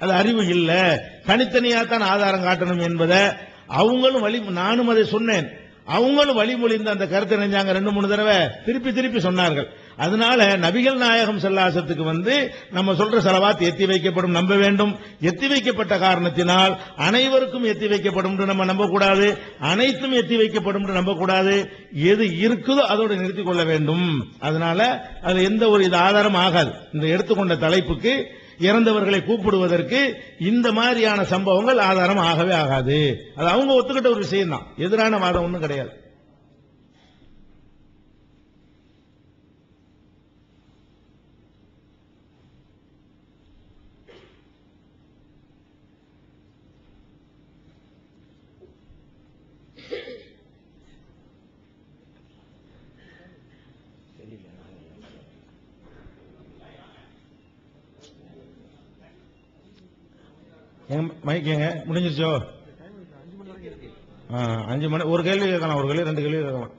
அது அறிவு இல்ல. தனித்தனியா தான் ஆதாரம் காட்டணும் என்பதை அவங்களும் வழி நானும் அதை சொன்னேன். அவங்களும் வழிமொழிந்த அந்த கருத்தை நினைஞ்சாங்க ரெண்டு மூணு தடவை. திருப்பி திருப்பி சொன்னார்கள். அதனால நபிகள் நாயகம் செல்லாசத்துக்கு வந்து நம்ம சொல்ற செலவாத் எத்தி வைக்கப்படும் நம்ப வேண்டும். எத்தி வைக்கப்பட்ட காரணத்தினால் அனைவருக்கும் எத்தி வைக்கப்படும் என்று நம்ம நம்பக்கூடாது அனைத்தும் எத்தி வைக்கப்படும் என்று நம்பக்கூடாது எது இருக்குதோ அதோடு நிறுத்திக் கொள்ள வேண்டும். அதனால அது எந்த ஒரு இது ஆதாரம் ஆகாது. இந்த எடுத்துக்கொண்ட தலைப்புக்கு இறந்தவர்களை கூப்பிடுவதற்கு இந்த மாதிரியான சம்பவங்கள் ஆதாரம் ஆகவே ஆகாது. அது அவங்க ஒத்துக்கிட்ட ஒரு விஷயம் தான் எதிரான வாதம் ஒன்றும் கிடையாது. எங்க மைக் எங்க? முடிஞ்சிருச்சோ? அஞ்சு மணி ஒரு கேள்வி கேட்கலாம் ஒரு கேள்வி ரெண்டு கேள்வி கேட்கலாம்.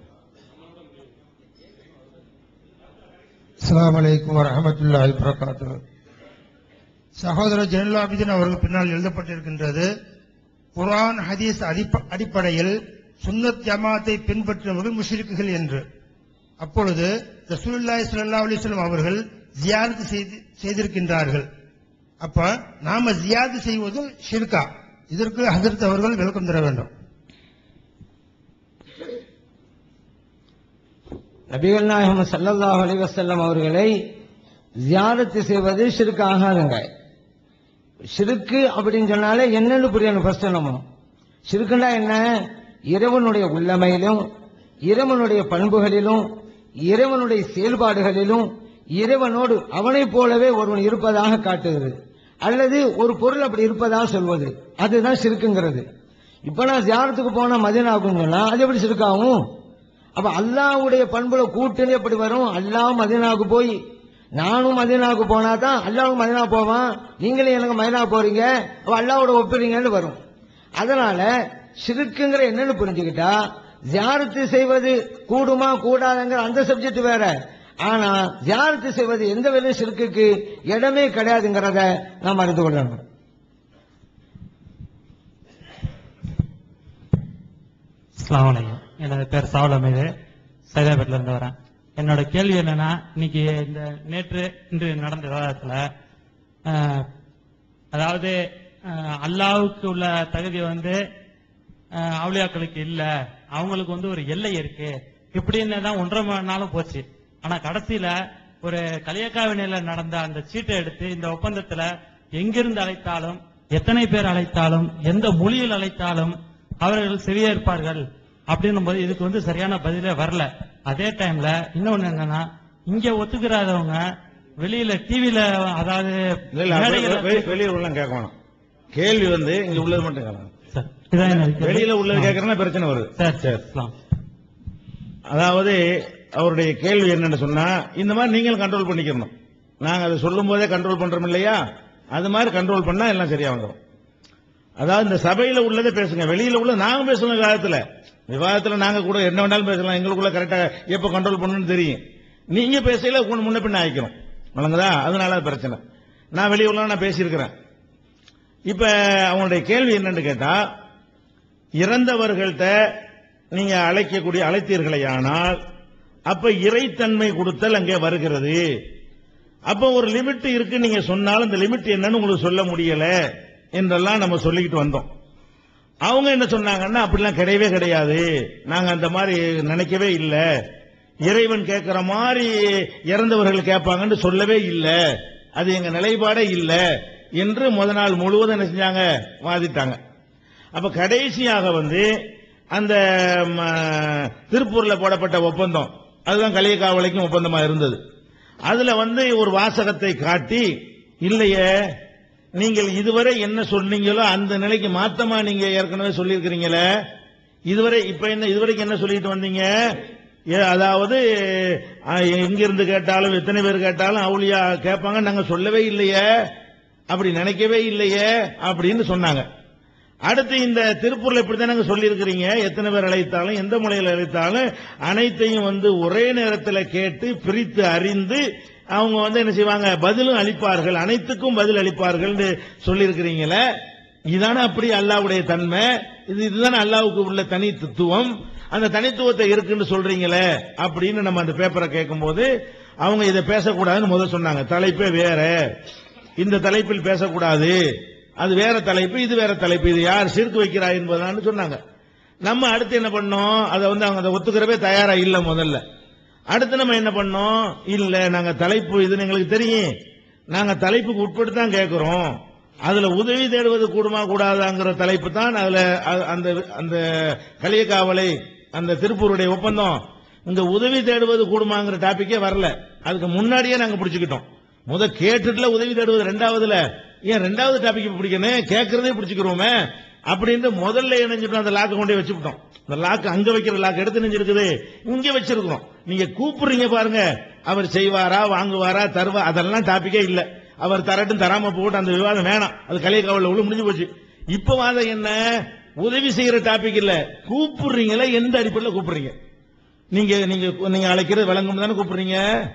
அஸ்லாம் வலைக்கம் வரமத்துல்லா வரகாத்துஹு சகோதரர் ஜெனலாபிதன் அவர்கள் பின்னால் எழுதப்பட்டிருக்கின்றது குர்ஆன் ஹதீஸ் அடிப்ப- அடிப்படையில் சுன்னத் ஜமாத்தை பின்பற்றுபவர்கள் முஷ்ரிக்குகள் என்று. அப்பொழுது ரசூல்லாய் ஸல்லல்லாஹு அலிஸ்லாம் அவர்கள் ஜியாரத் செய்திருக்கின்றார்கள். அப்ப நாம ஜியாது செய்வது ஷிர்கா. இதற்கு ஹசரத் அவர்கள் விளக்கம் தர வேண்டும். நபிகள் நாயகம் ஸல்லல்லாஹு அலைஹி வஸல்லம் அவர்களை ஜியாரத்து செய்வது ஷிருக்கு ஆகாதுங்க. ஷிருக்கு அப்படின்னு சொன்னாலே என்னன்னு புரியணும் ஃபர்ஸ்ட் நம்ம. ஷிருக்குண்டா என்ன? இறைவனுடைய உள்ளமையிலும் இறைவனுடைய பண்புகளிலும் இறைவனுடைய செயல்பாடுகளிலும் இறைவனோடு அவனைப் போலவே ஒருவன் இருப்பதாக காட்டுகிறது. அல்லது ஒரு பொருள் அப்படி இருப்பதாக சொல்வது. அதுதான் சிறுக்குங்கிறது. இப்ப நான் தியானத்துக்கு போன மதினாகுங்கன்னா அது எப்படி சிறுக்காகும்? அப்ப அல்லாஹ்வுடைய பண்புல கூட்டுன்னு எப்படி வரும்? அல்லாஹ் மதினாவுக்கு போய் நானும் மதினாவுக்கு போனா தான் அல்லாவும் மதினா போவான். நீங்களும் எனக்கு மதினா போறீங்க. அப்ப அல்லாவோட ஒப்பிடுறீங்கன்னு வரும். அதனால சிறுக்குங்கிற என்னன்னு புரிஞ்சுக்கிட்டா ஜியாரத்து செய்வது கூடுமா கூடாதுங்கிற அந்த சப்ஜெக்ட் வேற. ஆனா தியானத்தை செய்வது? எந்த வேலையும் சிறுக்குக்கு இடமே கிடையாதுங்கிறத நாம் அறிந்து கொள்ளணும் அஸ்ஸலாமு எனது பேர் சாவல் அமீது. சைதாபேட்ல இருந்து வரேன். என்னோட கேள்வி என்னன்னா இன்னைக்கு இந்த நேற்று இன்று நடந்த விவாதத்தில் அதாவது அஹ், உள்ள தகுதி வந்து அஹ், இல்லை இல்ல. அவங்களுக்கு வந்து ஒரு எல்லை இருக்கு. இப்படின்னு தான் ஒன்றரை மணி நாளும் போச்சு. ஆனா கடைசியில ஒரு கலியக்காவினையில நடந்த அந்த சீட்டை எடுத்து இந்த ஒப்பந்தத்துல எங்கிருந்து அழைத்தாலும் எத்தனை பேர் அழைத்தாலும் எந்த மொழியில் அழைத்தாலும் அவர்கள் செவியேற்பார்கள் அப்படின்னும் போது இதுக்கு வந்து சரியான பதிலே வரல. அதே டைம்ல இன்னொன்னு என்னன்னா இங்க ஒத்துக்கிறாதவங்க வெளியில டிவில அதாவது இல்ல, இல்ல, மேடைகள்ல- வெ- வெ- வெளியூர் உள்ள கேட்க வேணாம் கேள்வி வந்து இங்க உள்ளது மட்டும் கேள்வி. வெளியில உள்ளது கேட்கறதுனா பிரச்சனை வருது. சரி சரி இஸ்லாம். அதாவது அவருடைய கேள்வி என்னன்னு சொன்னா இந்த மாதிரி நீங்களும் கண்ட்ரோல் பண்ணிக்கணும். நாங்க அதை சொல்லும் போதே கண்ட்ரோல் பண்றோம் இல்லையா? அது மாதிரி கண்ட்ரோல் பண்ணா எல்லாம் சரியா வந்துடும் அதாவது இந்த சபையில உள்ளதை பேசுங்க வெளியில உள்ள நாங்க பேசணும் காலத்துல. விவாதத்துல நாங்க கூட என்ன வேணாலும் பேசலாம் எங்களுக்குள்ள கரெக்டா எப்ப கண்ட்ரோல் பண்ணணும்னு தெரியும். நீங்க பேசையில முன்ன பின்ன ஆயிக்கிறோம் வழங்குதா அதனால அது பிரச்சனை. நான் வெளியே உள்ள நான் பேசியிருக்கிறேன். இப்ப அவங்களுடைய கேள்வி என்னன்னு கேட்டா இறந்தவர்கள்ட்ட நீங்க அழைக்கக்கூடிய அழைத்தீர்களேயானால் அப்ப இறைத்தன்மை கொடுத்தல் அங்கே வருகிறது. அப்ப ஒரு லிமிட் இருக்கு நீங்க சொன்னாலும் அந்த லிமிட் என்னன்னு உங்களுக்கு சொல்ல முடியல என்றெல்லாம் நம்ம சொல்லிக்கிட்டு வந்தோம். அவங்க என்ன சொன்னாங்கன்னா அப்படிலாம் கிடையவே கிடையாது. நாங்க அந்த மாதிரி நினைக்கவே இல்லை. இறைவன் கேட்கிற மாதிரி இறந்தவர்கள் கேட்பாங்கன்னு சொல்லவே இல்லை. அது எங்க நிலைப்பாடே இல்லை. என்று முத நாள் முழுவதும் என்ன செஞ்சாங்க? வாதிட்டாங்க. அப்ப கடைசியாக வந்து அந்த திருப்பூர்ல போடப்பட்ட ஒப்பந்தம். அதுதான் களியக்காவலைக்கும் ஒப்பந்தமா இருந்தது. அதுல வந்து ஒரு வாசகத்தை காட்டி இல்லையே நீங்கள் இதுவரை என்ன சொன்னீங்களோ அந்த நிலைக்கு மாத்தமா நீங்க ஏற்கனவே சொல்லியிருக்கிறீங்களே? இதுவரை இப்ப என்ன இதுவரைக்கும் என்ன சொல்லிட்டு வந்தீங்க? ஏ, அதாவது எங்கிருந்து கேட்டாலும் எத்தனை பேர் கேட்டாலும் அவளியா கேட்பாங்க நாங்க சொல்லவே இல்லையே அப்படி நினைக்கவே இல்லையே அப்படின்னு சொன்னாங்க. அடுத்து இந்த திருப்பூர்ல இப்படித்தானங்க சொல்லி இருக்கிறீங்க எத்தனை பேர் அழைத்தாலும் எந்த முறையில் அழைத்தாலும் அனைத்தையும் வந்து ஒரே நேரத்தில் கேட்டு பிரித்து அறிந்து அவங்க வந்து என்ன செய்வாங்க? பதிலும் அளிப்பார்கள். அனைத்துக்கும் பதில் அளிப்பார்கள் சொல்லியிருக்கிறீங்களே. இதுதானே அப்படி அல்லாவுடைய தன்மை? இது இதுதானே அல்லாவுக்கு உள்ள தனி தத்துவம் அந்த தனித்துவத்தை இருக்குன்னு சொல்றீங்களே அப்படின்னு நம்ம அந்த பேப்பரை கேட்கும்போது அவங்க இதை பேசக்கூடாதுன்னு முதல் சொன்னாங்க. தலைப்பே வேற. இந்த தலைப்பில் பேசக்கூடாது. அது வேற தலைப்பு இது வேற தலைப்பு இது யார் சீர்த்து வைக்கிறா என்பதான்னு சொன்னாங்க. நம்ம அடுத்து என்ன பண்ணோம்? அதை வந்து அவங்க அதை ஒத்துக்கிறவே தயாரா இல்ல முதல்ல. அடுத்து நம்ம என்ன பண்ணோம்? இல்ல நாங்க தலைப்பு இதுன்னு எங்களுக்கு தெரியும். நாங்க தலைப்புக்கு உட்பட்டு தான் கேட்கிறோம் அதுல உதவி தேடுவது கூடுமா கூடாதாங்கிற தலைப்பு தான் அதுல அந்த அந்த கலியக்காவலை அந்த திருப்பூருடைய ஒப்பந்தம். இந்த உதவி தேடுவது கூடுமாங்கிற டாபிக்கே வரல. அதுக்கு முன்னாடியே நாங்க பிடிச்சுக்கிட்டோம். முத கேட்டுட்டுல உதவி தேடுவது ரெண்டாவதுல. ஏன் ரெண்டாவது டாபிக் பிடிக்கணும்? கேட்கறதே பிடிச்சிக்கிறோமே. அப்படின்ட்டு முதல்ல இணைஞ்சிட்டோம் அந்த லாக்கை கொண்டே வச்சுக்கிட்டோம். இந்த லாக்கு அங்க வைக்கிற லாக்கு எடுத்து நெஞ்சிருக்குது. இங்க வச்சிருக்கிறோம். நீங்க கூப்பிடுறீங்க பாருங்க. அவர் செய்வாரா வாங்குவாரா தருவா அதெல்லாம் டாபிக்கே இல்ல. அவர் தரட்டும் தராம போட்டு அந்த விவாதம் வேணாம். அது கலிய காவல உள்ள முடிஞ்சு போச்சு. இப்ப வாதம் என்ன? உதவி செய்யற டாபிக் இல்ல. கூப்பிடுறீங்களா எந்த அடிப்படையில் கூப்பிடுறீங்க? நீங்க நீங்க நீங்க அழைக்கிறது விளங்கும் தானே கூப்பிடுறீங்க.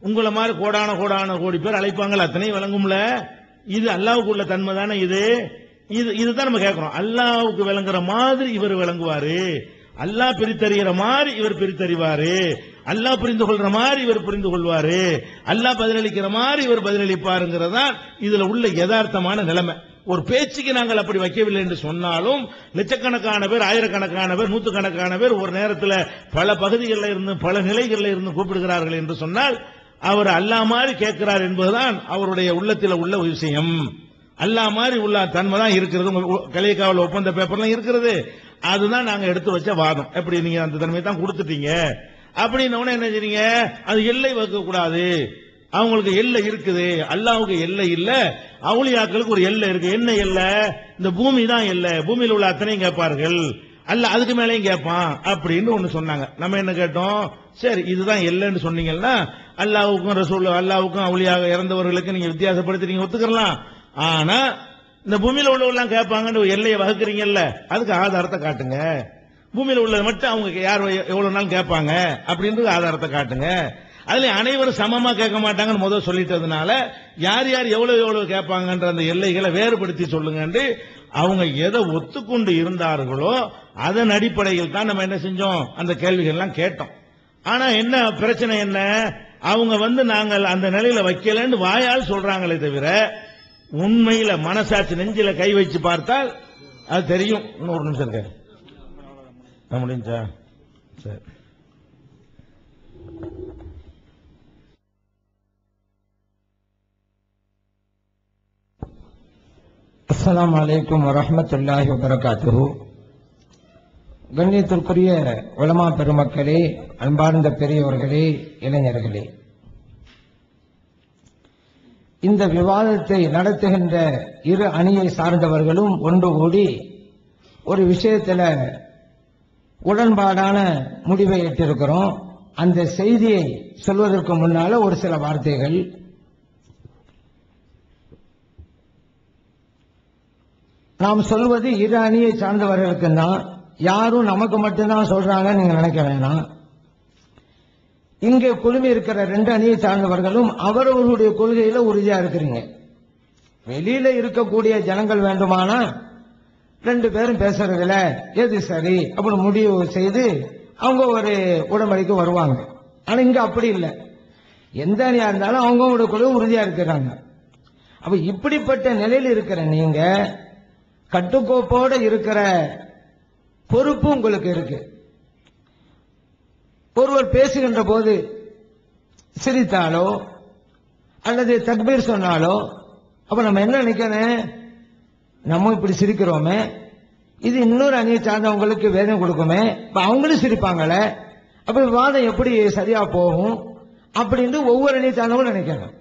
உங்களை மாதிரி கோடான கோடான கோடி பேர் அழைப்பாங்களா அத்தனையும் விளங்கும்ல. இது அல்லாவுக்கு உள்ள தன்மை தானே இது? இது இதுதான் நம்ம கேட்கிறோம். அல்லாவுக்கு விளங்குற மாதிரி இவர் விளங்குவாரு. அல்லாஹ் பிரித்தறிகிற மாதிரி இவர் பிரித்தறிவாரு. அல்லாஹ் புரிந்து கொள்ற மாதிரி இவர் புரிந்து கொள்வாரு. அல்லாஹ் பதிலளிக்கிற மாதிரி இவர் பதிலளிப்பாருங்கிறதான் இதுல உள்ள யதார்த்தமான நிலைமை. ஒரு பேச்சுக்கு நாங்கள் அப்படி வைக்கவில்லை என்று சொன்னாலும் லட்சக்கணக்கான பேர் ஆயிரக்கணக்கான பேர் நூத்துக்கணக்கான பேர் ஒரு நேரத்தில் பல பகுதிகளில் இருந்து பல நிலைகளில் இருந்து கூப்பிடுகிறார்கள் என்று சொன்னால் அவர் அல்லாஹ் மாதிரி கேட்கிறார் என்பதுதான் அவருடைய உள்ளத்தில் உள்ள ஒரு விஷயம். அல்லா மாதிரி உள்ள தன்மை தான் இருக்கிறது. உங்க கலியக்காவல் ஒப்பந்த பேப்பர்லாம் இருக்கிறது. அதுதான் நாங்க எடுத்து வச்ச வாதம். எப்படி நீங்க அந்த தன்மையை தான் கொடுத்துட்டீங்க? அப்படின்னு என்ன செய்றீங்க? அது எல்லை வைக்க கூடாது. அவங்களுக்கு எல்லை இருக்குது. அல்லாவுக்கு எல்லை இல்ல. அவுளியாக்களுக்கு ஒரு எல்லை இருக்கு. என்ன எல்லை? இந்த பூமி தான் எல்லை. பூமியில் உள்ள அத்தனையும் கேட்பார்கள். அல்ல அதுக்கு மேலேயும் கேட்பான். அப்படின்னு ஒண்ணு சொன்னாங்க. நம்ம என்ன கேட்டோம்? சரி இதுதான் எல்லைன்னு சொன்னீங்கன்னா அல்லாவுக்கும் ரசூல் அல்லாவுக்கும் அவளியாக இறந்தவர்களுக்கு நீங்க வித்தியாசப்படுத்தி நீங்க ஒத்துக்கலாம் ஆனா இந்த பூமியில உள்ளவெல்லாம் கேட்பாங்கன்னு எல்லையை வகுக்கிறீங்கல்ல அதுக்கு ஆதாரத்தை காட்டுங்க. பூமியில உள்ளது மட்டும் அவங்க யார் எவ்வளவு நாள் கேட்பாங்க அப்படின்றது ஆதாரத்தை காட்டுங்க. அதுல அனைவரும் சமமா கேட்க மாட்டாங்கன்னு முதல் சொல்லிட்டதுனால யார் யார் எவ்வளவு எவ்வளவு கேட்பாங்கன்ற அந்த எல்லைகளை வேறுபடுத்தி சொல்லுங்கன்னு அவங்க எதை ஒத்துக்கொண்டு இருந்தார்களோ அதன் அடிப்படையில் தான் நம்ம என்ன செஞ்சோம்? அந்த கேள்விகள்லாம் கேட்டோம். ஆனா என்ன பிரச்சனை என்ன? அவங்க வந்து நாங்கள் அந்த நிலையில வைக்கலன்னு வாயால் சொல்றாங்களே தவிர உண்மையில மனசாட்சி நெஞ்சில கை வச்சு பார்த்தால் அது தெரியும். இன்னும் ஒரு நிமிஷம் இருக்க முடிஞ்சா? சரி. அஸ்லாம் அலைக்கும் வரமத்துல்லாஹி வபரகாத்துஹு. கண்ணியத்திற்குரிய உலமா பெருமக்களே அன்பார்ந்த பெரியவர்களே இளைஞர்களே. இந்த விவாதத்தை நடத்துகின்ற இரு அணியை சார்ந்தவர்களும் ஒன்று கூடி ஒரு விஷயத்துல உடன்பாடான முடிவை எட்டிருக்கிறோம் அந்த செய்தியை சொல்வதற்கு முன்னால ஒரு சில வார்த்தைகள். நாம் சொல்வது இரு அணியை சார்ந்தவர்களுக்கு தான் யாரும் நமக்கு மட்டும்தான் சொல்றாங்க நீங்க நினைக்க வேணாம். இங்கே குழுமி இருக்கிற ரெண்டு அணியை சார்ந்தவர்களும் அவரவர்களுடைய கொள்கையில உறுதியா இருக்கிறீங்க. வெளியில இருக்கக்கூடிய ஜனங்கள் வேண்டுமானா ரெண்டு பேரும் பேசுறதுல எது சரி அப்படின்னு முடிவு செய்து அவங்க ஒரு உடம்படிக்கு வருவாங்க. ஆனா இங்க அப்படி இல்லை. எந்த அணியா இருந்தாலும் அவங்களோட கொள்கை உறுதியா இருக்கிறாங்க. அப்ப இப்படிப்பட்ட நிலையில் இருக்கிற நீங்க கட்டுக்கோப்போட இருக்கிற பொறுப்பு உங்களுக்கு இருக்கு. ஒருவர் பேசுகின்ற போது சிரித்தாலோ அல்லது தக்பீர் சொன்னாலோ அப்ப நம்ம என்ன நினைக்கணும்? நம்ம இப்படி சிரிக்கிறோமே. இது இன்னொரு அணியை சார்ந்தவங்களுக்கு வேதனை கொடுக்குமே. இப்போ அவங்களும் சிரிப்பாங்களே. அப்ப வாதம் எப்படி சரியா போகும்? அப்படின்னு ஒவ்வொரு அணியை சார்ந்தவங்களும் நினைக்கணும்.